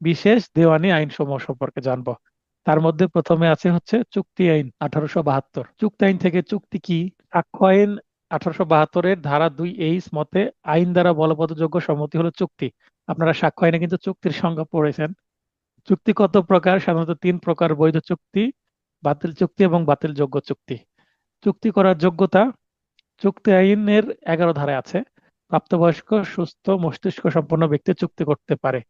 বিশেষ দেওয়ানি আইন সমূহ সম্পর্কে জানব। তার মধ্যে প্রথমে আছে হচ্ছে চুক্তি আইন আঠারোশো বাহাত্তর। চুক্তি আইন থেকে চুক্তি কি? সাক্ষ্য আইন আঠারোশো বাহাত্তরের ধারা দুই এইস মতে আইন দ্বারা বলবৎযোগ্য সম্মতি হলো চুক্তি। আপনারা সাক্ষ্য আইনে কিন্তু চুক্তির সংজ্ঞা পড়েছেন। চুক্তি কত প্রকার? সাধারণত তিন প্রকার বৈধ চুক্তি, বাতিল চুক্তি এবং বাতিল যোগ্য চুক্তি। চুক্তি করার যোগ্যতা, চুক্তি আইনের এগারো ধারায় আছে। প্রাপ্তবয়স্ক, সুস্থ, মস্তিষ্ক সম্পন্ন ব্যক্তি চুক্তি করতে পারে।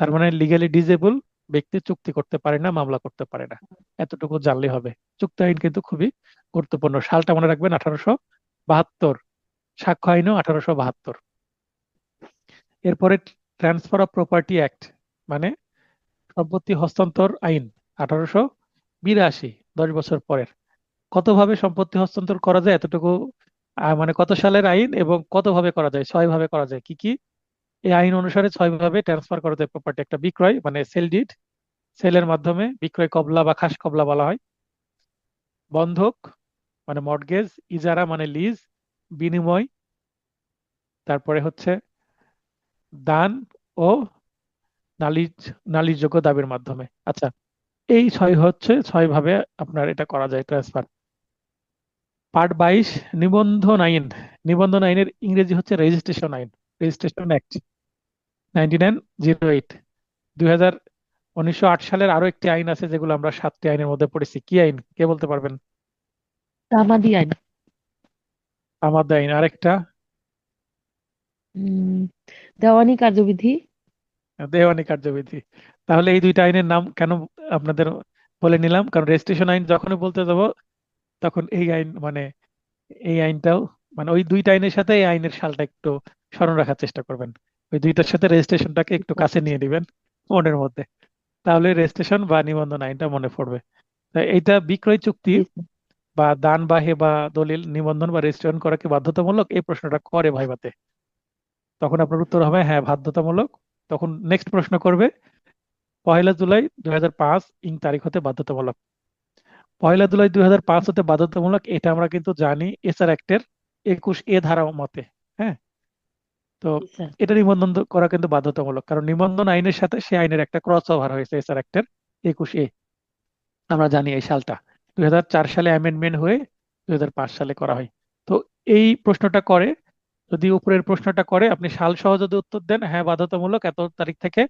তার মানে লিগালি ডিজেবল ব্যক্তি চুক্তি করতে পারে না, মামলা করতে পারে না। এতটুকু জানলে হবে। চুক্তি আইন কিন্তু খুবই গুরুত্বপূর্ণ। সালটা মনে রাখবেন, আঠারোশো বাহাত্তর। সাক্ষ্য আইনও আঠারোশো বাহাত্তর। এরপরে ট্রান্সফার অফ প্রপার্টি অ্যাক্ট মানে সম্পত্তি হস্তান্তর আইন, আঠারোশো বিরাশি, দশ বছর পরের। কতভাবে সম্পত্তি হস্তান্তর করা যায় এতটুকু মানে কত সালের আইন এবং কতভাবে করা যায় ছয় ভাবে করা যায়, কি কি? এই আইন অনুসারে ছয় ভাবে ট্রান্সফার করা যায় প্রপার্টি একটা বিক্রয় মানে সেল ডিড সেলের মাধ্যমে বিক্রয় কবলা বা খাস কবলা বলা হয়। বন্ধক মানে মর্টগেজ ইজারা মানে লিজ বিনিময়, তারপরে হচ্ছে দান ও নালিশ, নালিশযোগ্য দাবির মাধ্যমে। আচ্ছা এই ছয় হচ্ছে ছয় ভাবে আপনার এটা করা যায় ট্রান্সফার পার্ট বাইশ নিবন্ধন আইন নিবন্ধন আইনের ইংরেজি হচ্ছে রেজিস্ট্রেশন আইন registration act ninety nine zero eight. দুই হাজার উনিশশো আট সালের আরও একটি আইন আছে যেগুলো আমরা সাতটি আইনের মধ্যে পড়েছি। কি আইন? কে বলতে পারবেন? তামাদি আইন। আমাদের আইন। আরেকটা? দেওয়ানি কার্যবিধি। দেওয়ানি কার্যবিধি। তাহলে এই দুইটা আইনের নাম কেন আপনাদের বলে নিলাম? কারণ রেজিস্ট্রেশন আইন যখনই বলতে যাব তখন এই আইন মানে এই আইনটাও মানে ওই দুইটা আইনের সাথে এই আইনের সালটা একটু স্মরণ রাখার চেষ্টা করবেন। ওই দুইটার সাথে রেজিস্ট্রেশনটাকে একটু কাছে নিয়ে দিবেন মনের মধ্যে। তাহলে রেজিস্ট্রেশন বা নিবন্ধন আইনটা মনে পড়বে। এইটা বিক্রয় চুক্তি বা দান বা হেবা দলিল নিবন্ধন বা রেজিস্ট্রেশন করা কি বাধ্যতামূলক? এই প্রশ্নটা করে ভাইবাতে তখন আপনার উত্তর হবে হ্যাঁ বাধ্যতামূলক। তখন নেক্সট প্রশ্ন করবে পহেলা জুলাই দুই হাজার পাঁচ ইং তারিখ হতে বাধ্যতামূলক। পহেলা জুলাই দুই হাজার পাঁচ হতে বাধ্যতামূলক এটা আমরা কিন্তু জানি এসআর অ্যাক্টের একুশ এ ধারা মতে হ্যাঁ? তো এটা নিবন্ধন করা কিন্তু বাধ্যতামূলক কারণ নিবন্ধন আইনের সাথে সে আইনের একটা ক্রস ওভার হয়েছে এসআর অ্যাক্টের একুশ এ। আমরা জানি এই সালটা দুই হাজার চার সালে অ্যামেন্ডমেন্ট হয়ে দুই হাজার পাঁচ সালে করা হয়। তো এই প্রশ্নটা করে যদি উপরের প্রশ্নটা করে আপনি সাল সহ যদি উত্তর দেন হ্যাঁ বাধ্যতামূলক এত তারিখ থেকে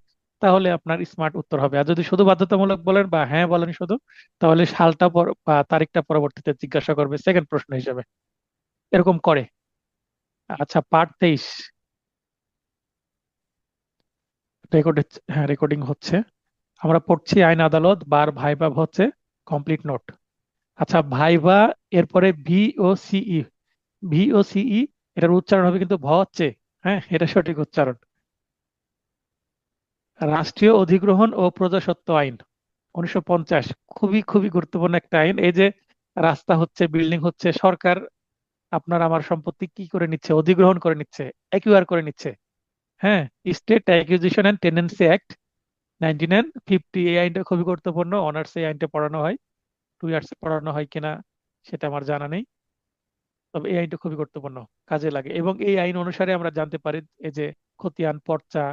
তাহলে আপনার স্মার্ট উত্তর হবে। আর যদি শুধু বাধ্যতামূলক বলেন বা হ্যাঁ বলেন শুধু, তাহলে সালটা বা তারিখটা পরবর্তীতে জিজ্ঞাসা করবে সেকেন্ড প্রশ্ন হিসেবে। এরকম করে। আচ্ছা পার্ট তেইশ। রেকর্ড হ্যাঁ রেকর্ডিং হচ্ছে। আমরা পড়ছি আইন আদালত, বার ভাইবা হচ্ছে কমপ্লিট নোট আচ্ছা ভাইবা এরপরে v o c e v o সিই এটার উচ্চারণ হবে কিন্তু ভ হচ্ছে হ্যাঁ এটা সঠিক উচ্চারণ। রাষ্ট্রীয় অধিগ্রহণ ও প্রজাসত্ব আইন, উনিশশো পঞ্চাশ। খুবই খুবই গুরুত্বপূর্ণ একটা আইন। এই যে রাস্তা হচ্ছে, বিল্ডিং হচ্ছে, সরকার আপনার আমার সম্পত্তি কি করে নিচ্ছে, অধিগ্রহণ করে নিচ্ছে অ্যাকুয়ার করে নিচ্ছে। হ্যাঁ state acquisition and tenancy act ninety nine fifty এই আইনটা খুবই গুরুত্বপূর্ণ। অনার্স এই আইনটা পড়ানো হয় টু ইয়ার্স পড়ানো হয় কিনা সেটা আমার জানা নেই। তবে এই আইনটা খুবই গুরুত্বপূর্ণ, কাজে লাগে। এবং এই আইন অনুসারে আমরা জানতে পারি, এই যে খতিয়ান, পর্চা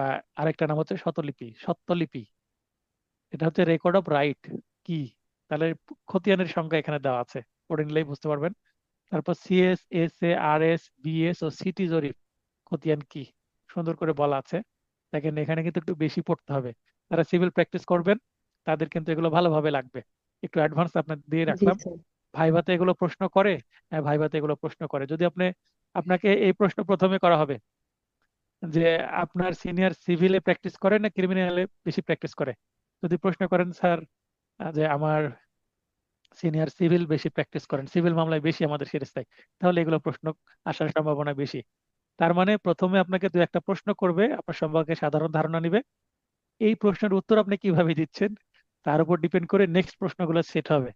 বা আরেকটা নাম হচ্ছে শতলিপি সত্যলিপি। এটা হচ্ছে রেকর্ড অফ রাইট কি? তাহলে খতিয়ানের সংখ্যা এখানে দেওয়া আছে পড়ে নিলেই বুঝতে পারবেন। তারপর CS S A R S BS O city জরিপ খতিয়ান কি? সুন্দর করে বলা আছে। দেখেন এখানে কিন্তু একটু বেশি পড়তে হবে। তারা সিভিল প্র্যাকটিস করবেন তাদের কিন্তু এগুলো ভালোভাবে লাগবে। একটু অ্যাডভান্স আপনার দিয়ে রাখলাম। ভাইভাতে এগুলো প্রশ্ন করে হ্যাঁ ভাইভাতে এগুলো প্রশ্ন করে। যদি আপনি আপনাকে এই প্রশ্ন প্রথমে করা হবে যে আপনার সিনিয়র সিভিলে প্র্যাকটিস করে না ক্রিমিনালে বেশি প্র্যাকটিস করে? যদি প্রশ্ন করেন, স্যার যে আমার সিনিয়র সিভিল বেশি প্র্যাকটিস করেন সিভিল মামলায় বেশি আমাদের শিরস্থায় তাহলে এগুলো প্রশ্ন আসার সম্ভাবনা বেশি। তার মানে প্রথমে আপনাকে দু একটা প্রশ্ন করবে, আপনার সম্পর্কে সাধারণ ধারণা নিবে। এই প্রশ্নের উত্তর আপনি কীভাবে দিচ্ছেন, তার উপর ডিপেন্ড করে নেক্সট প্রশ্নগুলো সেট হবে।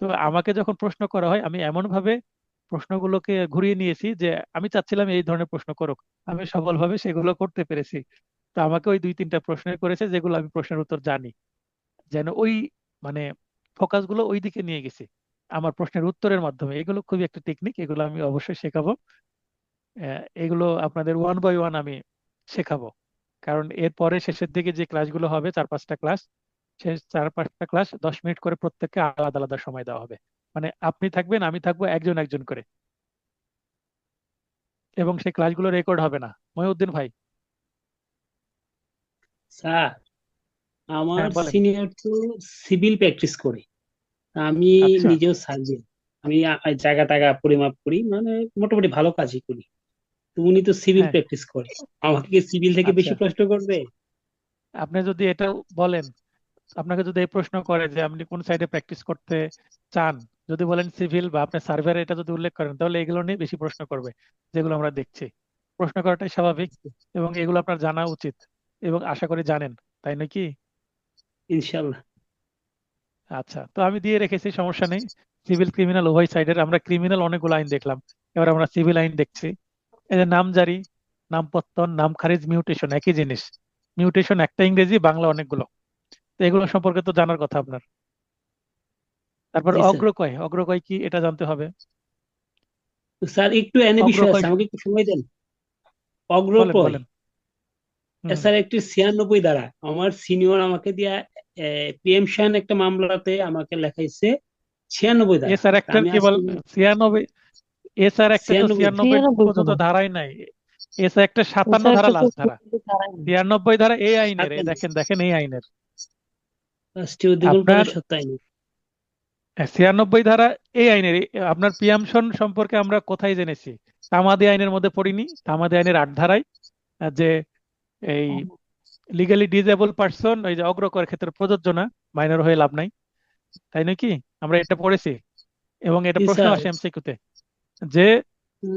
তো আমাকে যখন প্রশ্ন করা হয়, আমি এমন ভাবে প্রশ্নগুলোকে ঘুরিয়ে নিয়েছি যে আমি চাচ্ছিলাম এই ধরনের প্রশ্ন করুক। আমি সফলভাবে সেগুলো করতে পেরেছি। তো আমাকে ওই দুই তিনটা প্রশ্ন করেছে যেগুলো আমি প্রশ্নের উত্তর জানি। যেন ওই মানে ফোকাসগুলো ওই দিকে নিয়ে গেছি। আমার প্রশ্নের উত্তরের মাধ্যমে। এগুলো খুবই একটা টেকনিক, এগুলো আমি অবশ্যই শেখাবো। এগুলো আপনাদের ওয়ান বাই ওয়ান আমি শেখাবো। কারণ এরপরে শেষের দিকে যে ক্লাসগুলো হবে, চার পাঁচটা ক্লাস সেই চার পাঁচটা ক্লাস দশ মিনিট করে প্রত্যেককে আলাদা আলাদা সময় দেওয়া হবে। মানে আপনি থাকবেন আমি থাকব একজন একজন করে। এবং সেই ক্লাসগুলো রেকর্ড হবে না। মহিউদ্দিন ভাই। স্যার আমার হ্যাঁ সিনিয়র তো সিভিল প্র্যাকটিস করে। আমি আচ্ছা। নিজেও সার্জন আমি জায়গা টাগা পরিমাপ করি মানে মোটামুটি ভালো কাজই করি। উনি তো সিভিল হ্যাঁ। প্র্যাকটিস করে। আমাকে কি সিভিল থেকে বেশি আচ্ছা প্রশ্ন করবে? আপনি যদি এটা বলেন আপনাকে যদি এই প্রশ্ন করে যে আপনি কোন সাইডে প্র্যাকটিস করতে চান যদি বলেন সিভিল বা আপনি সার্ভেয়ার এটা যদি উল্লেখ করেন তাহলে এগুলো নিয়ে বেশি প্রশ্ন করবে যেগুলো আমরা দেখছি। প্রশ্ন করাটাই স্বাভাবিক এবং এগুলো আপনার জানা উচিত এবং আশা করি জানেন তাই নাকি ইনশাল্লাহ আচ্ছা তো আমি দিয়ে রেখেছি সমস্যা নেই। সিভিল ক্রিমিনাল উভয় সাইডের আমরা ক্রিমিনাল অনেকগুলো আইন দেখলাম। এবার আমরা সিভিল আইন দেখছি। এই যে নামজারি নামপত্তন নাম খারিজ মিউটেশন একই জিনিস। মিউটেশন একটা ইংরেজি বাংলা অনেকগুলো। তো এগুলো সম্পর্কে তো জানার কথা আপনার। তারপর স্যার। অগ্রকয় অগ্রকয় কি এটা জানতে হবে? স্যার একটু এনে বিষয় অগ্রকয় আছে আমাকে একটু সময় দেন। হুম। স্যার একটি ছিয়ানব্বই দ্বারা আমার সিনিয়র আমাকে দিয়া প্রিয়েমশন একটা মামলাতে আমাকে লেখাইছে ছিয়ানব্বই দ্বারা। স্যার তা একটা আমি কি বল ছিয়ানব্বই এস আর একটা তো ছিয়ানব্বই। পর্যন্ত ধারাই নাই। এস আর একটা সাতান্ন ধারা লাস্ট ধারা। ছিয়ানব্বই ধারা এই আইনের এই দেখেন দেখেন এই আইনের। আপনার ছিয়ানব্বই ধারা এই আইনের আপনার প্রিয়ামশন সম্পর্কে আমরা কোথায় জেনেছি? তামাদি আইনের মধ্যে পড়িনি তামাদি আইনের আট ধারায় আহ, যে এই লিগালি ডিজেবল পার্সন ওই যে অগ্রকর ক্ষেত্রে প্রযোজ্য না মাইনর হয়ে লাভ নাই। তাই নাকি আমরা এটা পড়েছি। এবং এটা জি প্রশ্ন স্যার। আসে এমসিকিউতে যে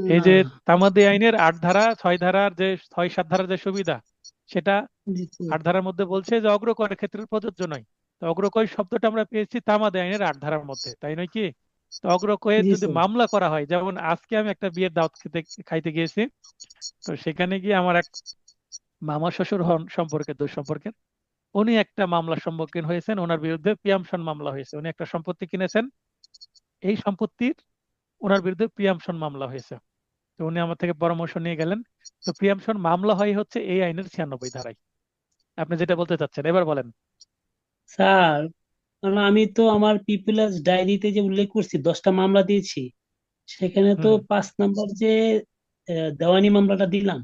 এই যে না তামাদি আইনের আট ধারা ছয় ধারার যে ছয় সাত ধারার যে সুবিধা সেটা জি স্যার। আট ধারার মধ্যে বলছে যে অগ্রকরের ক্ষেত্রে প্রযোজ্য নয়। তো অগ্রকয় শব্দটা আমরা পেয়েছি তামাদি আইনের আট ধারার মধ্যে তাই নয় কি? তো অগ্রকয়ের যদি মামলা করা হয় যেমন আজকে আমি একটা বিয়ের দাওয়াত খেতে খাইতে গিয়েছি তো সেখানে গিয়ে আমার এক মামা শ্বশুর হন সম্পর্কে দুই সম্পর্কের উনি একটা মামলার সম্মুখীন হয়েছেন ওনার বিরুদ্ধে প্রিয়ামশন মামলা হয়েছে উনি একটা সম্পত্তি কিনেছেন এই সম্পত্তির ওনার বিরুদ্ধে প্রিয়ামশন মামলা হয়েছে তো উনি আমার থেকে পরামর্শ নিয়ে গেলেন তো প্রিয়ামশন মামলা হয় হচ্ছে এই আইনের ছিয়ানব্বই ধারায় আপনি যেটা বলতে চাচ্ছেন এবার বলেন। স্যার কারণ আমি তো আমার পিপুলার্স ডায়েরিতে যে উল্লেখ করছি দশটা মামলা দিয়েছি সেখানে তো পাঁচ নাম্বার যে দেওয়ানি মামলাটা দিলাম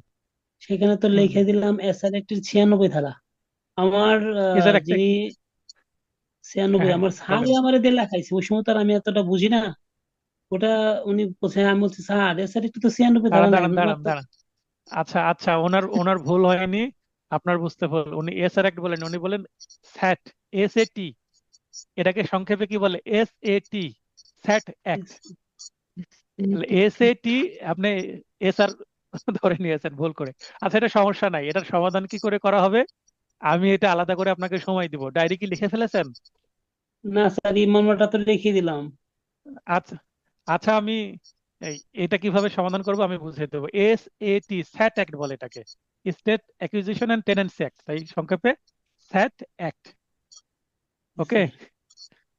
সেখানে তো লিখে দিলাম এসআর একটির ছিয়ানব্বই ধারা। আমার যিনি ছিয়ানব্বই হ্যাঁ আমার বলেন স্যারই আমার দিয়ে লেখাইছে ওই সময় তো আর আমি এতটা বুঝি না। ওটা উনি বলছে আমি বলছি স্যার এসআর একটু তো ছিয়ানব্বই ধারা দাঁড়ান নাই দাঁড়ান দাঁড়ান। আচ্ছা আচ্ছা ওনার ওনার ভুল হয়নি। আপনার বুঝতে ভুল উনি এস আর একটা বলেন উনি বলেন স্যাট এস এ টি এটাকে সংক্ষেপে কি বলে? S A T SAT act S A T আপনি এস আর ধরে নিয়েছেন ভুল করে। আচ্ছা এটা সমস্যা নাই এটার সমাধান কি করে করা হবে? আমি এটা আলাদা করে আপনাকে সময় দিব। ডায়েরি কি লিখে ফেলেছেন? না স্যার এই মামলাটা তো লিখে দিলাম। আচ্ছা আচ্ছা আমি এটা কীভাবে সমাধান করব আমি বুঝিয়ে দেবো। S A T SAT act বলে এটাকে। State acquisition and tenancy act তাই সংক্ষেপে স্যাট অ্যাক্ট ওকে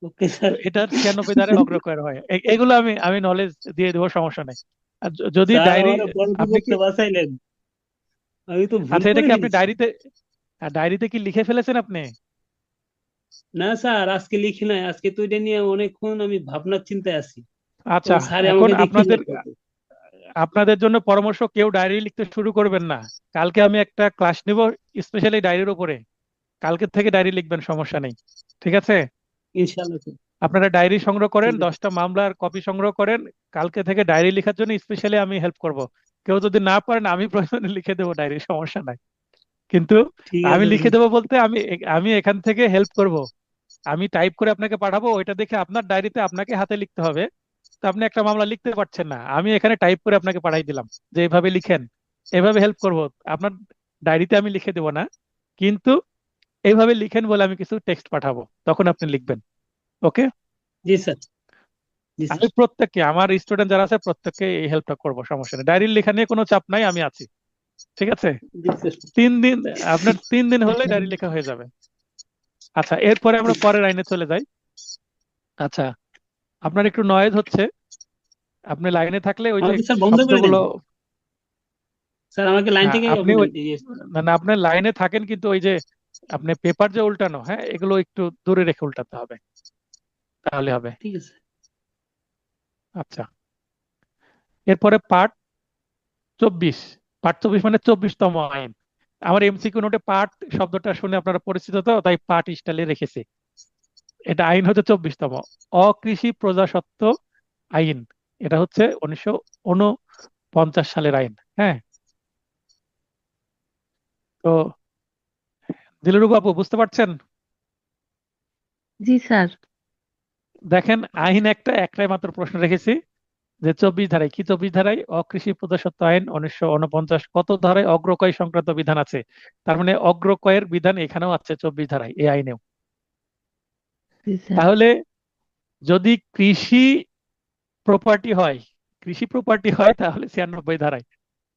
ওকে স্যার এটা ছিয়ানব্বই ধারায় অগ্রকর হয়? এগুলো আমি আমি নলেজ দিয়ে দেবো সমস্যা নেই। আর যদি ডায়েরি আপনি কি বিপদে বাঁচাইলেন আমি তো আচ্ছা এটা কি আপনি ডায়েরিতে ডায়েরিতে কি লিখে ফেলেছেন আপনি? না স্যার আজকে লিখি নাই। আজকে তো এটা নিয়ে অনেকক্ষণ আমি ভাবনার চিন্তায় আছি। আচ্ছা এখন আপনাদের আপনাদের জন্য পরামর্শ কেউ ডায়েরি লিখতে শুরু করবেন না। কালকে আমি একটা ক্লাস নিব স্পেশালি ডায়েরির উপরে। কালকে থেকে ডায়েরি লিখবেন সমস্যা নেই। ঠিক আছে? ইনশাআল্লাহ আপনারা ডায়েরি সংগ্রহ করেন দশটা মামলার কপি সংগ্রহ করেন। কালকে থেকে ডায়েরি লেখার জন্য স্পেশালি আমি হেল্প করব। কেউ যদি না পারেন আমি প্রয়োজনে লিখে দেবো ডায়েরি সমস্যা নাই। কিন্তু আমি লিখে দেবো বলতে আমি আমি এখান থেকে হেল্প করব। আমি টাইপ করে আপনাকে পাঠাবো ওইটা দেখে আপনার ডায়েরিতে আপনাকে হাতে লিখতে হবে। তো আপনি একটা মামলা লিখতে পারছেন না। আমি এখানে টাইপ করে আপনাকে পাঠাই দিলাম যে এভাবে লিখেন এভাবে হেল্প করব। আপনার ডায়েরিতে আমি লিখে দেবো না কিন্তু এইভাবে লিখেন বলে আমি কিছু টেক্সট পাঠাবো। তখন আপনি লিখবেন। ওকে জি স্যার। আমি প্রত্যেককে আমার স্টুডেন্ট যারা আছে প্রত্যেককে এই হেল্পটা করব সমস্যা নেই। ডায়েরির লেখা নিয়ে কোনো চাপ নাই আমি আছি। ঠিক আছে? তিন দিন আপনার তিন দিন হলে ডায়েরি লেখা হয়ে যাবে। আচ্ছা এরপরে আমরা পরের আইনে চলে যাই। আচ্ছা আপনার একটু নয়েজ হচ্ছে। আপনি লাইনে থাকলে ওই যে শব্দগুলো স্যার আমাকে লাইন হ্যাঁ থেকে আপনি না না আপনি লাইনে থাকেন কিন্তু ওই যে আপনি পেপার যে উল্টানো হ্যাঁ এগুলো একটু দূরে রেখে উল্টাতে হবে। তাহলে হবে। ঠিক আছে। আচ্ছা। এরপরে পার্ট চব্বিশ। পার্ট চব্বিশ মানে চব্বিশতম আইন। আমার এমসিকিউ নোটে পার্ট শব্দটা শুনে আপনারা পরিচিত তো তাই পার্ট স্টাইলে রেখেছি। এটা আইন হচ্ছে চব্বিশতম। অকৃষি প্রজাস্বত্ব আইন এটা হচ্ছে উনিশশো উনপঞ্চাশ সালের আইন হ্যাঁ? তো দিলরু বাবু বুঝতে পারছেন? জি স্যার। দেখেন আইন একটা একটাই মাত্র প্রশ্ন রেখেছি যে চব্বিশ ধারায় কি চব্বিশ ধারায়? অকৃষি প্রজাস্বত্ব আইন উনিশশো উনপঞ্চাশ কত ধারায় অগ্রকয় সংক্রান্ত বিধান আছে? তার মানে অগ্রকয়ের বিধান এখানেও আছে চব্বিশ ধারায় এই আইনেও। তাহলে যদি কৃষি প্রপার্টি হয় কৃষি প্রপার্টি হয় তাহলে ছিয়ানব্বই ধারায়।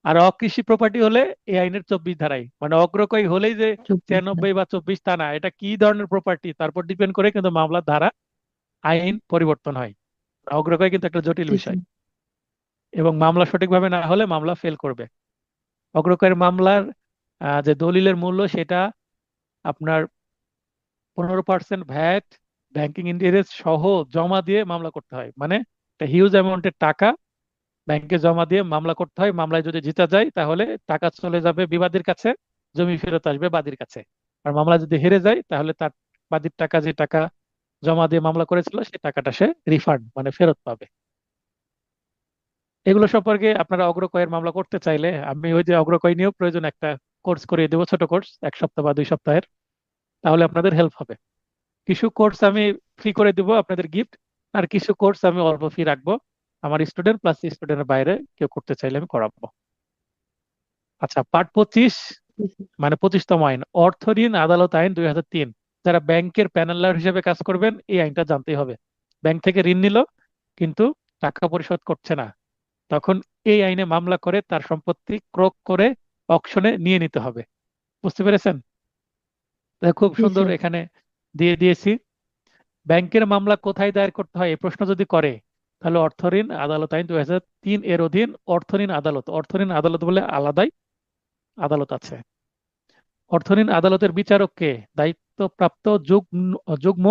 আর অকৃষি প্রপার্টি হলে এই আইনের চব্বিশ ধারায়। মানে অগ্রকয় হলেই যে ছিয়ানব্বই বা চব্বিশ তা না এটা কি ধরনের প্রপার্টি তারপর ডিপেন্ড করে কিন্তু মামলার ধারা আইন পরিবর্তন হয়। অগ্রকয় কিন্তু একটা জটিল বিষয়। এবং মামলা সঠিকভাবে না হলে মামলা ফেল করবে। অগ্রকয়ের মামলার আহ, যে দলিলের মূল্য সেটা আপনার পনেরো পার্সেন্ট ভ্যাট ব্যাংকিং ইন্টারেস্ট সহ জমা দিয়ে মামলা করতে হয়। মানে একটা হিউজ অ্যামাউন্টের টাকা ব্যাংকে জমা দিয়ে মামলা করতে হয়। মামলায় যদি জিতা যায়, তাহলে টাকা চলে যাবে বিবাদীর কাছে, জমি ফেরত আসবে বাদীর কাছে। আর মামলা যদি হেরে যায়, তাহলে তার বাদীর টাকা যে টাকা জমা দিয়ে মামলা করেছিল সেই টাকাটা সে রিফান্ড মানে ফেরত পাবে। এগুলো সম্পর্কে আপনারা অগ্রকয়ের মামলা করতে চাইলে আমি ওই যে অগ্রকয় নিয়েও প্রয়োজন একটা কোর্স করিয়ে দেবো, ছোট কোর্স এক সপ্তাহ বা দুই সপ্তাহের। তাহলে আপনাদের হেল্প হবে। কিছু কোর্স আমি ফ্রি করে দিব আপনাদের গিফট আর কিছু কোর্স আমি অল্প ফি রাখব। আমার স্টুডেন্ট প্লাস স্টুডেন্টের বাইরে কেউ করতে চাইলে আমি করাবো। আচ্ছা পার্ট পঁচিশ মানে পঁচিশতম আইন অর্থ ঋণ আদালত আইন দুই হাজার তিন। যারা ব্যাংকের প্যানেলার হিসেবে কাজ করবেন এই আইনটা জানতেই হবে। ব্যাংক থেকে ঋণ নিল কিন্তু টাকা পরিশোধ করছে না। তখন এই আইনে মামলা করে তার সম্পত্তি ক্রোক করে অকশনে নিয়ে নিতে হবে। বুঝতে পেরেছেন? খুব সুন্দর এখানে দিয়ে দিয়েছি। ব্যাংকের মামলা কোথায় দায়ের করতে হয় এই প্রশ্ন যদি করে তাহলে অর্থঋণ আদালত আইন দুই হাজার তিন এর অধীন অর্থঋণ আদালত। অর্থঋণ আদালত বলে আলাদাই আদালত আছে। অর্থঋণ আদালতের বিচারককে দায়িত্বপ্রাপ্ত যুগ্ম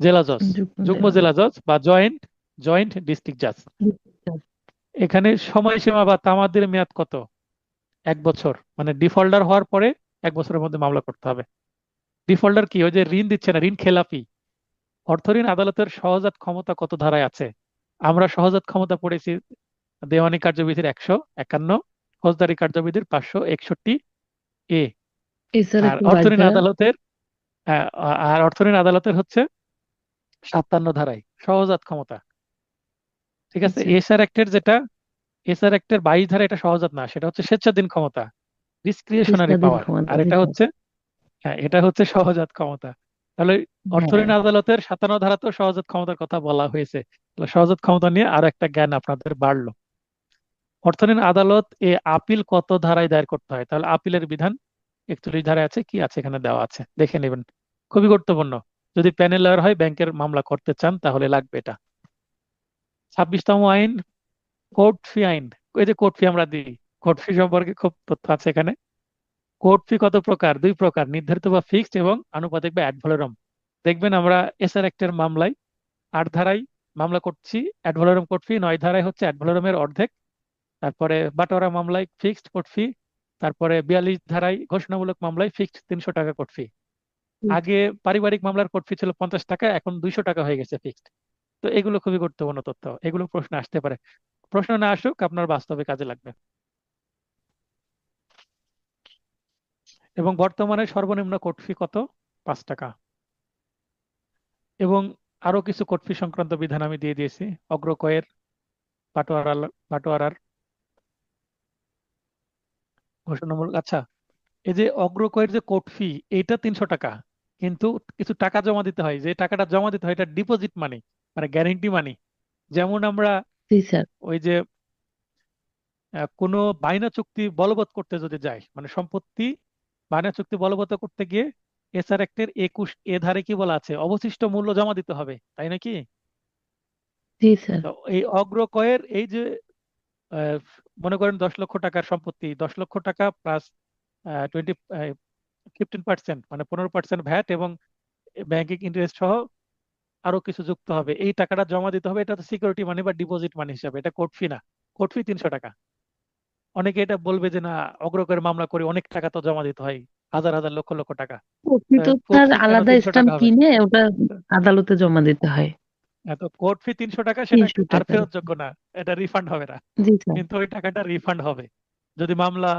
জেলা জজ। যুগ্ম জেলা জজ বা জয়েন্ট জয়েন্ট ডিস্ট্রিক্ট জাজ। এখানে সময়সীমা বা তামাদির মেয়াদ কত? এক বছর। মানে ডিফল্টার হওয়ার পরে এক বছরের মধ্যে মামলা করতে হবে। ডিফল্টার কি? ওই যে ঋণ দিচ্ছে না ঋণ খেলাপি। অর্থঋণ আদালতের সহজাত ক্ষমতা কত ধারায় আছে? আমরা সহজাত ক্ষমতা পড়েছি দেওয়ানি কার্যবিধির একশো একান্ন ফৌজদারি কার্যবিধির পাঁচশো একষট্টি এ। আর অর্থঋণ আদালতের আর অর্থঋণ আদালতের হচ্ছে সাতান্ন ধারায় সহজাত ক্ষমতা। ঠিক আছে? আচ্ছা। এসআর অ্যাক্টের যেটা এসআর অ্যাক্টের বাইশ ধারা এটা সহজাত না সেটা হচ্ছে স্বেচ্ছাধীন ক্ষমতা ডিসক্রিশনারি কৃষ্ণাধীন পাওয়ার আর এটা হচ্ছে হ্যাঁ এটা হচ্ছে সহজাত ক্ষমতা। তাহলে অর্থঋণ হ্যাঁ আদালতের সাতান্ন ধারাতেও সহজাত ক্ষমতার কথা বলা হয়েছে। তাহলে সহজাত ক্ষমতা নিয়ে আরও একটা জ্ঞান আপনাদের বাড়লো। অর্থঋণ আদালত এ আপিল কত ধারায় দায়ের করতে হয়? তাহলে আপিলের বিধান একচল্লিশ ধারায় আছে কি আছে এখানে দেওয়া আছে? দেখে নেবেন। খুবই গুরুত্বপূর্ণ। যদি প্যানেল লয়ার হয় ব্যাংকের মামলা করতে চান তাহলে লাগবে এটা। ছাব্বিশতম আইন কোর্ট ফি আইন। এই যে কোর্ট ফি আমরা দিই কোর্ট ফি সম্পর্কে খুব তথ্য আছে এখানে। কোর্ট ফি কত প্রকার? দুই প্রকার নির্ধারিত বা ফিক্সড এবং আনুপাতিক বা অ্যাড ভ্যালোরাম দেখবেন আমরা এসআর অ্যাক্টের মামলায় আট ধারায় মামলা করছি অ্যাড ভ্যালোরাম কোর্ট ফি নয় ধারায় হচ্ছে অ্যাড ভ্যালোরামের অর্ধেক। তারপরে বাটোয়ারা মামলায় ফিক্সড কোর্ট ফি তারপরে বিয়াল্লিশ ধারায় ঘোষণামূলক মামলায় ফিক্সড তিনশো টাকা কোর্ট ফি আগে পারিবারিক মামলার কোর্ট ফি ছিল পঞ্চাশ টাকা এখন দুইশো টাকা হয়ে গেছে ফিক্সড তো এগুলো খুবই গুরুত্বপূর্ণ তথ্য এগুলো প্রশ্ন আসতে পারে। প্রশ্ন না আসুক আপনার বাস্তবে কাজে লাগবে। এবং বর্তমানে সর্বনিম্ন কোর্ট ফি কত? পাঁচ টাকা। এবং আরও কিছু কোর্ট ফি সংক্রান্ত বিধান আমি দিয়ে দিয়েছি। অগ্রকয়ের বাটোয়ারা বাটোয়ারার ঘোষণামূলক আচ্ছা। এই যে অগ্রকয়ের যে কোর্ট ফি এইটা তিনশো টাকা। কিন্তু কিছু টাকা জমা দিতে হয়। যে টাকাটা জমা দিতে হয় এটা ডিপোজিট মানি মানে গ্যারেন্টি মানি। যেমন আমরা ওই যে কোনো বায়না চুক্তি বলবৎ করতে যদি যাই মানে সম্পত্তি বায়না চুক্তি বলবৎ করতে গিয়ে এসআর অ্যাক্টের একুশ এ ধারে কি বলা আছে? অবশিষ্ট মূল্য জমা দিতে হবে তাই নাকি এই অগ্রকয়ের এই যে মনে করেন দশ লক্ষ টাকার সম্পত্তি দশ লক্ষ টাকা প্লাস টোয়েন্টি ফিফটিন পার্সেন্ট মানে পনেরো পার্সেন্ট ভ্যাট এবং ব্যাংকিং ইন্টারেস্ট সহ আরও কিছু যুক্ত হবে। এই টাকাটা জমা দিতে হবে এটা তো সিকিউরিটি মানি বা ডিপোজিট মানি হিসাবে এটা কোর্ট ফি না। কোর্ট ফি তিনশো টাকা। অনেকে এটা বলবে যে না অগ্রকের মামলা করে অনেক টাকা তো জমা দিতে হয় হাজার হাজার লক্ষ লক্ষ টাকা। তো কেন আলাদা স্ট্যাম্প কিনে ওটা আদালতে জমা দিতে হয়। এত কোর্ট ফি তিনশো টাকা সেটা আর ফেরত যোগ্য না এটা রিফান্ড হবে না। জি স্যার। কিন্তু ওই টাকাটা রিফান্ড হবে। যদি মামলা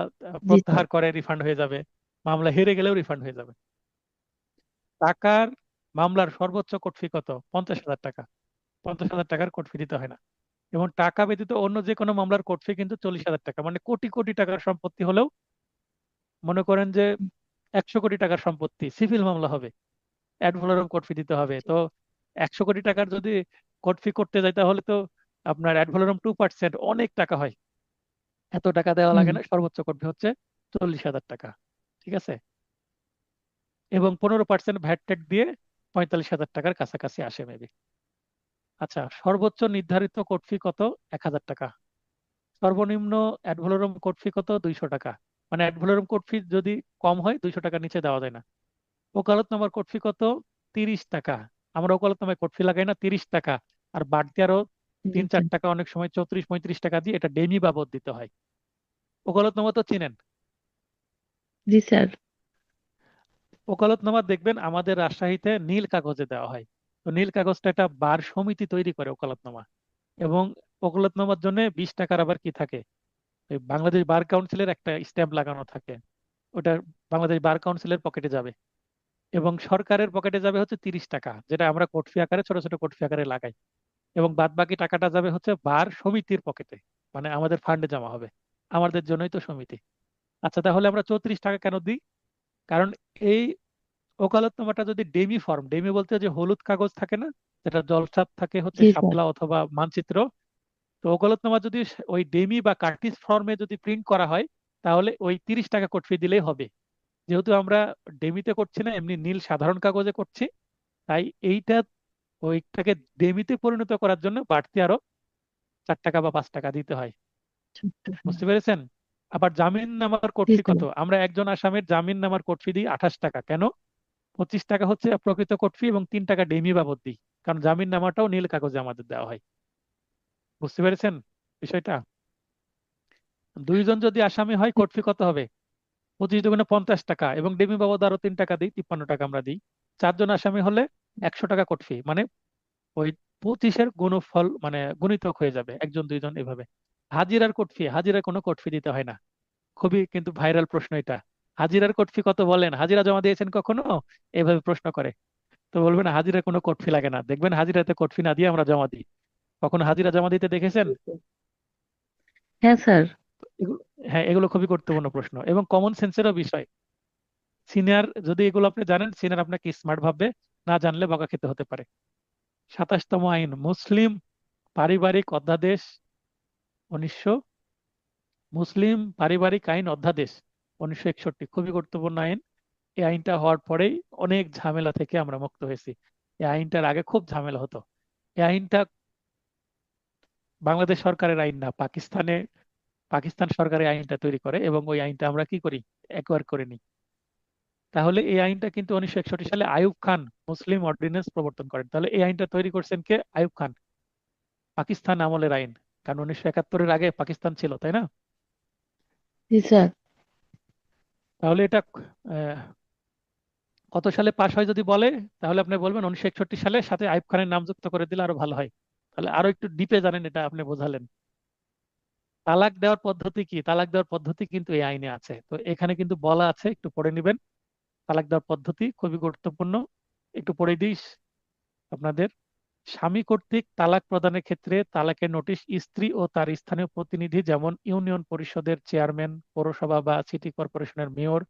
প্রত্যাহার করে রিফান্ড হয়ে যাবে। মামলা হেরে গেলেও রিফান্ড হয়ে যাবে। টাকার মামলার সর্বোচ্চ কোর্ট ফি কত? পঞ্চাশ হাজার টাকা। পঞ্চাশ হাজার টাকার কোর্ট ফি দিতে হয় না। এবং টাকা ব্যতীত অন্য যে কোনো মামলার কোর্ট ফি কিন্তু চল্লিশ হাজার টাকা। মানে কোটি কোটি টাকার সম্পত্তি হলেও মনে করেন যে একশো কোটি টাকার সম্পত্তি সিভিল মামলা হবে অ্যাড ভ্যালোরাম কোর্ট ফি দিতে হবে। তো একশো কোটি টাকার যদি কোর্ট ফি করতে যাই তাহলে তো আপনার অ্যাড ভ্যালোরাম টু পার্সেন্ট অনেক টাকা হয়। এত টাকা দেওয়া লাগে না সর্বোচ্চ কোর্ট ফি হচ্ছে চল্লিশ হাজার টাকা ঠিক আছে? এবং পনেরো পার্সেন্ট ভ্যাট ট্যাট দিয়ে পঁয়তাল্লিশ হাজার টাকার কাছাকাছি আসে মেবি আচ্ছা সর্বোচ্চ নির্ধারিত কোর্ট ফি কত? এক হাজার টাকা। সর্বনিম্ন অ্যাড ভ্যালোরাম কোর্ট ফি কত? দুইশো টাকা। মানে অ্যাড ভ্যালোরাম কোর্ট ফি যদি কম হয় দুইশো টাকার নিচে দেওয়া যায় না। ওকালতনামার কোর্ট ফি কত? তিরিশ টাকা। আমরা ওকালতনামায় কোর্ট ফি লাগাই না তিরিশ টাকা। আর বাড়তি আরও তিন চার টাকা। অনেক সময় চৌত্রিশ পঁয়ত্রিশ টাকা দিয়ে এটা ডেমি বাবদ দিতে হয়। ওকালতনামা তো চিনেন? জি স্যার। ওকালতনামা দেখবেন আমাদের রাজশাহীতে নীল কাগজে দেওয়া হয়। তো নীল কাগজটা একটা বার সমিতি তৈরি করে ওকালতনামা। এবং ওকালতনামার জন্য বিশ টাকার আবার কি থাকে? বাংলাদেশ বার কাউন্সিলের একটা স্ট্যাম্প লাগানো থাকে। ওটা বাংলাদেশ বার কাউন্সিলের পকেটে যাবে। এবং সরকারের পকেটে যাবে হচ্ছে তিরিশ টাকা, যেটা আমরা কোর্ট ফি আকারে, ছোট ছোট কোর্ট ফি আকারে লাগাই। এবং বাদ বাকি টাকাটা যাবে হচ্ছে বার সমিতির পকেটে মানে আমাদের ফান্ডে জমা হবে। আমাদের জন্যই তো সমিতি। আচ্ছা তাহলে আমরা চৌত্রিশ টাকা কেন দিই? কারণ এই ওকালতনামাটা যদি ডেমি ফর্ম ডেমি বলতে যে হলুদ কাগজ থাকে না যেটা জলছাপ থাকে হচ্ছে শাপলা অথবা মানচিত্র তো ওকালতনামা যদি ওই ডেমি বা কার্টিস ফর্মে যদি প্রিন্ট করা হয় তাহলে ওই তিরিশ টাকা কোর্ট ফি দিলেই হবে। যেহেতু আমরা ডেমিতে করছি না এমনি নীল সাধারণ কাগজে করছি তাই এইটা ওইটাকে ডেমিতে পরিণত করার জন্য বাড়তি আরও চার টাকা বা পাঁচ টাকা দিতে হয়। বুঝতে পেরেছেন? আবার জামিন নামার কোর্ট ফি কত? আমরা একজন আসামের জামিন নামার কোর্ট ফি দিই আঠাশ টাকা। কেন? পঁচিশ টাকা হচ্ছে প্রকৃত কোর্ট ফি এবং তিন টাকা ডেমি বাবদ দিই কারণ জামিন নামাটাও নীল কাগজে আমাদের দেওয়া হয়। বুঝতে পেরেছেন বিষয়টা? দুইজন যদি আসামি হয় কোর্ট ফি কত হবে? পঁচিশ দুগুণে পঞ্চাশ টাকা এবং ডেমি বাবদ আরও তিন টাকা দিই, তিপ্পান্ন টাকা আমরা দিই। চারজন আসামি হলে একশো টাকা কোর্ট ফি মানে ওই পঁচিশের গুণফল মানে গুণিতক হয়ে যাবে, একজন দুইজন এভাবে। হাজিরার কোর্ট ফি হাজিরার কোনো কোর্ট ফি দিতে হয় না। খুবই কিন্তু ভাইরাল প্রশ্ন এটা। হাজিরার কোর্ট ফি কত বলেন? হাজিরা জমা দিয়েছেন কখনো? এভাবে প্রশ্ন করে। তো বলবেন হাজিরার কোনো কোর্ট ফি লাগে না। দেখবেন হাজিরাতে কোর্ট ফি না দিয়ে আমরা জমা দিই। কখনো হাজিরা জমা দিতে দেখেছেন? হ্যাঁ স্যার। হ্যাঁ এগুলো খুবই গুরুত্বপূর্ণ প্রশ্ন। এবং কমন সেন্সেরও বিষয়। সিনিয়র যদি এগুলো আপনি জানেন সিনিয়র আপনাকে স্মার্ট ভাববে না জানলে বকা খেতে হতে পারে। সাতাশতম আইন মুসলিম পারিবারিক অধ্যাদেশ উনিশশো মুসলিম পারিবারিক আইন অধ্যাদেশ। উনিশশো একষট্টি খুবই গুরুত্বপূর্ণ আইন। এই আইনটা হওয়ার পরেই অনেক ঝামেলা থেকে আমরা মুক্ত হয়েছি। এই আইনটার আগে খুব ঝামেলা হতো। এই আইনটা বাংলাদেশ সরকারের আইন না, পাকিস্তানে, পাকিস্তান সরকারের আইনটা তৈরি করে এবং ওই আইনটা আমরা কি করি? একবার করে নিই। তাহলে এই আইনটা কিন্তু উনিশশো একষট্টি সালে আয়ুব খান মুসলিম অর্ডিন্যান্স প্রবর্তন করেন। তাহলে এই আইনটা তৈরি করছেন কে? আয়ুব খান। পাকিস্তান আমলের আইন। কারণ উনিশশো একাত্তরের আগে পাকিস্তান ছিল, তাই না? তাহলে এটা কত সালে পাশ হয় যদি বলে, তাহলে আপনি বলবেন উনিশশো একষট্টি সালে সাথে আইয়ুব খানের নাম যুক্ত করে দিলে আরও ভালো হয়। তাহলে আরও একটু ডিপে জানেন এটা আপনি বোঝালেন। তালাক দেওয়ার পদ্ধতি কি? তালাক দেওয়ার পদ্ধতি কিন্তু এই আইনে আছে। তো এখানে কিন্তু বলা আছে, একটু পড়ে নেবেন। তালাক দেওয়ার পদ্ধতি খুবই গুরুত্বপূর্ণ। একটু পড়ে দিস আপনাদের। স্বামী কর্তৃক তালাক প্রদানের ক্ষেত্রে তালাকের নোটিশ স্ত্রী ও তার স্থানীয় প্রতিনিধি যেমন ইউনিয়ন পরিষদের চেয়ারম্যান, পৌরসভা বা সিটি কর্পোরেশনের মেয়র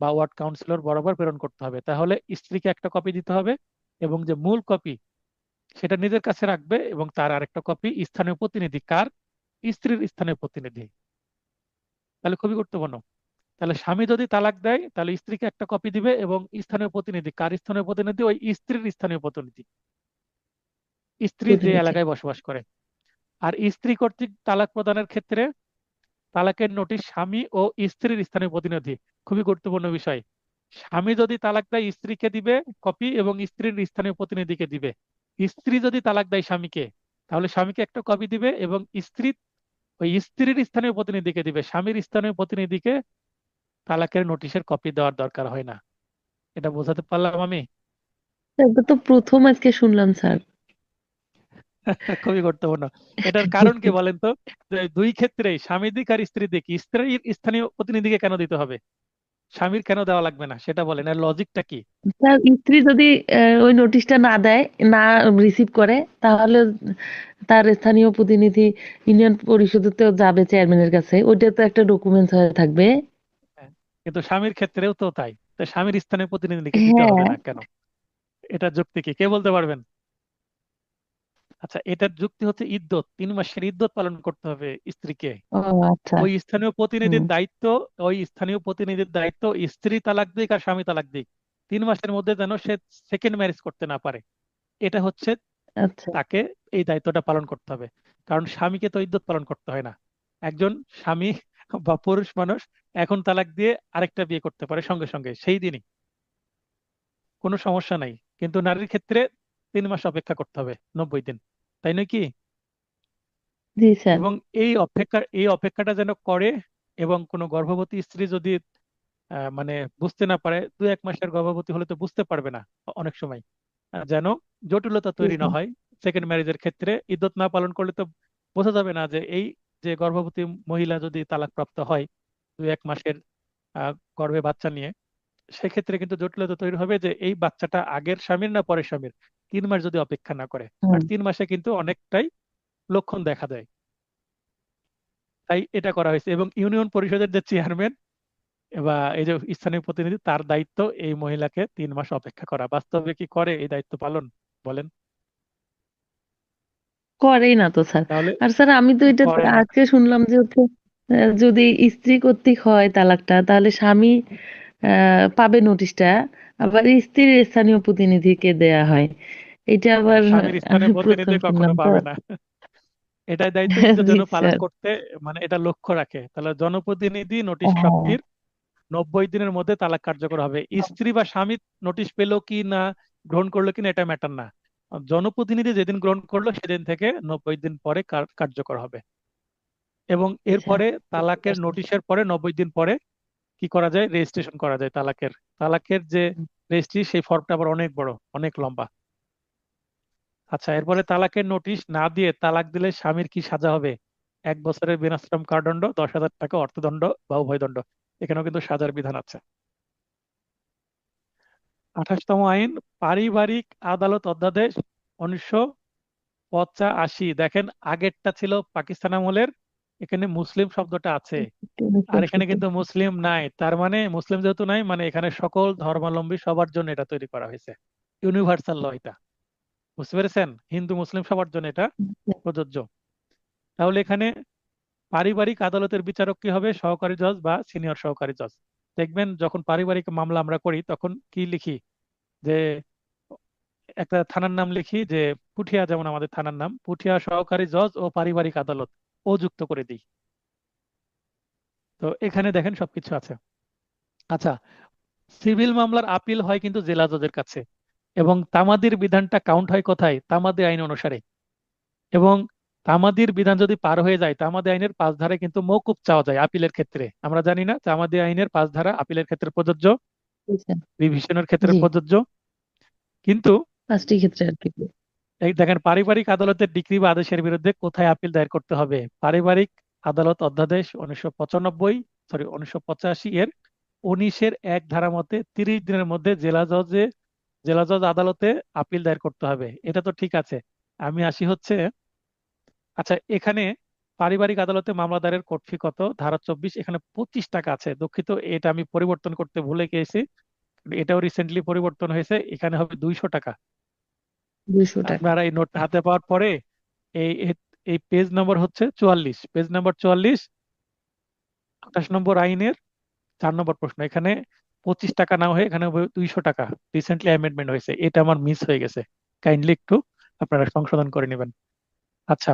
বা ওয়ার্ড কাউন্সিলর বরাবর প্রেরণ করতে হবে। তাহলে স্ত্রীকে একটা কপি দিতে হবে এবং যে মূল কপি সেটা নিজের কাছে রাখবে এবং তার আরেকটা কপি স্থানীয় প্রতিনিধি। কার? স্ত্রীর স্থানীয় প্রতিনিধি। তাহলে খুবই গুরুত্বপূর্ণ। তাহলে স্বামী যদি তালাক দেয়, তাহলে স্ত্রীকে একটা কপি দিবে এবং স্থানীয় প্রতিনিধি, কার স্থানীয় প্রতিনিধি? ওই স্ত্রীর স্থানীয় প্রতিনিধি। স্ত্রী যে এলাকায় বসবাস করে। আর স্ত্রী কর্তৃক তালাক প্রদানের ক্ষেত্রে তালাকের নোটিশ স্বামী ও স্ত্রীর স্থানীয় প্রতিনিধি। খুবই গুরুত্বপূর্ণ বিষয়। স্বামী যদি তালাক দেয় স্ত্রীকে দিবে কপি এবং স্ত্রীর স্থানীয় প্রতিনিধিকে দিবে। স্ত্রী যদি তালাক দেয় স্বামীকে তাহলে স্বামীকে একটা কপি দিবে এবং স্ত্রী ওই স্ত্রীর স্থানীয় প্রতিনিধিকে দিবে। স্বামীর স্থানীয় প্রতিনিধিকে তালাকের নোটিশের কপি দেওয়ার দরকার হয় না। এটা বোঝাতে পারলাম আমি? এটা তো প্রথম আজকে শুনলাম স্যার। খুবই গুরুত্বপূর্ণ। এটার কারণ কি বলেন তো? যে দুই ক্ষেত্রে স্বামী দিক আর স্ত্রী দিক স্ত্রীর স্থানীয় প্রতিনিধিকে কেন দিতে হবে? স্বামীর কেন দেওয়া লাগবে না? সেটা বলেন। এর লজিকটা কি? স্ত্রী যদি ওই নোটিশটা না দেয় না রিসিভ করে তাহলে তার স্থানীয় প্রতিনিধি ইউনিয়ন পরিষদেতেও যাবে চেয়ারম্যানের কাছে। ওইটা তো একটা ডকুমেন্টস হয়ে থাকবে। কিন্তু স্বামীর ক্ষেত্রেও তো তাই। তো স্বামীর স্থানীয় প্রতিনিধিকে দিতে হবে হ্যাঁ। না কেন? এটা যুক্তি কি? কে বলতে পারবেন? আচ্ছা এটার যুক্তি হচ্ছে ইদ্যত। তিন মাসের ইদ্যত পালন করতে হবে স্ত্রীকে। আচ্ছা। ওই স্থানীয় প্রতিনিধির দায়িত্ব ওই স্থানীয় প্রতিনিধির দায়িত্ব স্ত্রী তালাক দিক আর স্বামী তালাক দিক। তিন মাসের মধ্যে যেন সে সেকেন্ড ম্যারেজ করতে না পারে। এটা হচ্ছে আচ্ছা। তাকে এই দায়িত্বটা পালন করতে হবে। কারণ স্বামীকে তো ইদ্যত পালন করতে হয় না। একজন স্বামী বা পুরুষ মানুষ এখন তালাক দিয়ে আরেকটা বিয়ে করতে পারে সঙ্গে সঙ্গে সেই দিনই। কোনো সমস্যা নাই। কিন্তু নারীর ক্ষেত্রে তিন মাস অপেক্ষা করতে হবে নব্বই দিন। তাই নয় কি? জি স্যার। এবং এই অপেক্ষা এই অপেক্ষাটা যেন করে এবং কোনো গর্ভবতী স্ত্রী যদি মানে বুঝতে না পারে দু এক মাসের গর্ভবতী হলে তো বুঝতে পারবে না অনেক সময় যেন জটিলতা তৈরি না হয় সেকেন্ড ম্যারেজের ক্ষেত্রে। ইদ্যত না পালন করলে তো বোঝা যাবে না যে এই যে গর্ভবতী মহিলা যদি তালাকপ্রাপ্ত হয় দুই এক মাসের গর্ভে বাচ্চা নিয়ে সেক্ষেত্রে কিন্তু জটিলতা তৈরি হবে যে এই বাচ্চাটা আগের স্বামীর না পরের স্বামীর? তিন মাস যদি অপেক্ষা না করে আর তিন মাসে কিন্তু অনেকটাই লক্ষণ দেখা দেয়। তাই এটা করা হয়েছে এবং ইউনিয়ন পরিষদের যে চেয়ারম্যান বা এই যে স্থানীয় প্রতিনিধি তার দায়িত্ব এই মহিলাকে তিন মাস অপেক্ষা করা। বাস্তবে কি করে? এই দায়িত্ব পালন? বলেন। করেই না তো স্যার। তাহলে আর স্যার আমি তো এটা আজকে শুনলাম যে হচ্ছে যদি স্ত্রী কর্তৃক হয় তালাকটা তাহলে স্বামী পাবে নোটিশটা আবার স্ত্রীর স্থানীয় প্রতিনিধিকে দেয়া হয়। এটা আবার স্বামীর প্রতিনিধি কখনো পাবে না। এটাই দায়িত্ব কিন্তু জি যেন পালন করতে মানে এটা লক্ষ্য রাখে। তাহলে জনপ্রতিনিধি নোটিশ হ্যাঁ। প্রাপ্তির নব্বই দিনের মধ্যে তালাক কার্যকর হবে। স্ত্রী বা স্বামী নোটিশ পেল কি না গ্রহণ করল কিনা এটা ম্যাটার না। জনপ্রতিনিধি যেদিন গ্রহণ করল সেদিন থেকে নব্বই দিন পরে কার্যকর হবে। এবং এরপরে তালাকের নোটিশের পরে নব্বই দিন পরে কি করা যায়? রেজিস্ট্রেশন করা যায় তালাকের। তালাকের যে রেজিস্ট্রি সেই ফর্মটা আবার অনেক বড় অনেক লম্বা। আচ্ছা এরপরে তালাকের নোটিশ না দিয়ে তালাক দিলে স্বামীর কি সাজা হবে? এক বছরের বিনাশ্রম কারাদণ্ড, দশ হাজার টাকা অর্থদণ্ড বা উভয়দণ্ড এখানেও কিন্তু সাজার বিধান আছে। আঠাশতম আইন, পারিবারিক আদালত অধ্যাদেশ, উনিশশো পঁচাশি। দেখেন, আগেরটা ছিল পাকিস্তান আমলের, এখানে মুসলিম শব্দটা আছে। আর এখানে কিন্তু মুসলিম নাই। তার মানে মুসলিম যেহেতু নাই মানে এখানে সকল ধর্মাবলম্বী সবার জন্য এটা তৈরি করা হয়েছে। ইউনিভার্সাল ল এটা। বুঝতে পেরেছেন? হিন্দু মুসলিম সবার জন্য এটা প্রযোজ্য। তাহলে এখানে পারিবারিক আদালতের বিচারক কি হবে? সহকারী জজ বা সিনিয়র সহকারী জজ? দেখবেন যখন পারিবারিক মামলা আমরা করি তখন কি লিখি? যে একটা থানার নাম লিখি যে পুঠিয়া যেমন আমাদের থানার নাম পুঠিয়া সহকারী জজ ও পারিবারিক আদালত ও যুক্ত করে দিই। তো এখানে দেখেন সবকিছু আছে। আচ্ছা সিভিল মামলার আপিল হয় কিন্তু জেলা জজের কাছে। এবং তামাদির বিধানটা কাউন্ট হয় কোথায়? তামাদি আইন অনুসারে। এবং তামাদির বিধান যদি পার হয়ে যায় তামাদি আইনের পাঁচ ধারায় কিন্তু মৌকুব চাওয়া যায় আপিলের ক্ষেত্রে। আমরা জানি না তামাদি আইনের পাঁচ ধারা আপিলের ক্ষেত্রে প্রযোজ্য রিভিশনের ক্ষেত্রে প্রযোজ্য। কিন্তু পাঁচটি ক্ষেত্রে আর কি। এই দেখেন পারিবারিক আদালতের ডিক্রি বা আদেশের বিরুদ্ধে কোথায় আপিল দায়ের করতে হবে? পারিবারিক আদালত অধ্যাদেশ উনিশশো পঁচানব্বই সরি উনিশশো পঁচাশি এর উনিশের এক ধারা মতে তিরিশ দিনের মধ্যে জেলা জজে জেলা জজ আদালতে আপিল দায়ের করতে হবে এটা তো ঠিক আছে। আমি আসি হচ্ছে আচ্ছা এখানে পারিবারিক আদালতে মামলা দায়েরের কোর্ট ফি কত? ধারা চব্বিশ এখানে পঁচিশ টাকা আছে। দুঃখিত এটা আমি পরিবর্তন করতে ভুলে গিয়েছি। এটাও রিসেন্টলি পরিবর্তন হয়েছে এখানে হবে দুইশো টাকা। দুইশো টাকা। আপনারা এই নোট হাতে পাওয়ার পরে এই এই- এই পেজ নম্বর হচ্ছে চুয়াল্লিশ। পেজ নম্বর চুয়াল্লিশ আঠাশ নম্বর আইনের চার নম্বর প্রশ্ন। এখানে পঁচিশ টাকা না হয়ে এখানে দুইশো টাকা। রিসেন্টলি অ্যামেন্ডমেন্ট হয়েছে। এটা আমার মিস হয়ে গেছে। কাইন্ডলি একটু আপনারা সংশোধন করে নেবেন। আচ্ছা।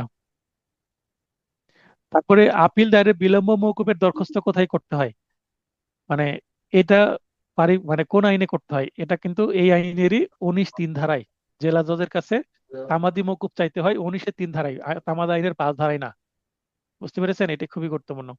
তারপরে আপিল দায়েরে বিলম্ব মওকুফের দরখাস্ত কোথায় করতে হয়? মানে এটা পারি মানে কোন আইনে করতে হয়? এটা কিন্তু এই আইনেরই উনিশ তিন ধারায়। জেলা জজের কাছে তামাদি মওকুফ চাইতে হয় উনিশের তিন ধারায়। তামাদি আইনের পাঁচ ধারায় না। বুঝতে পেরেছেন? এটা খুবই গুরুত্বপূর্ণ।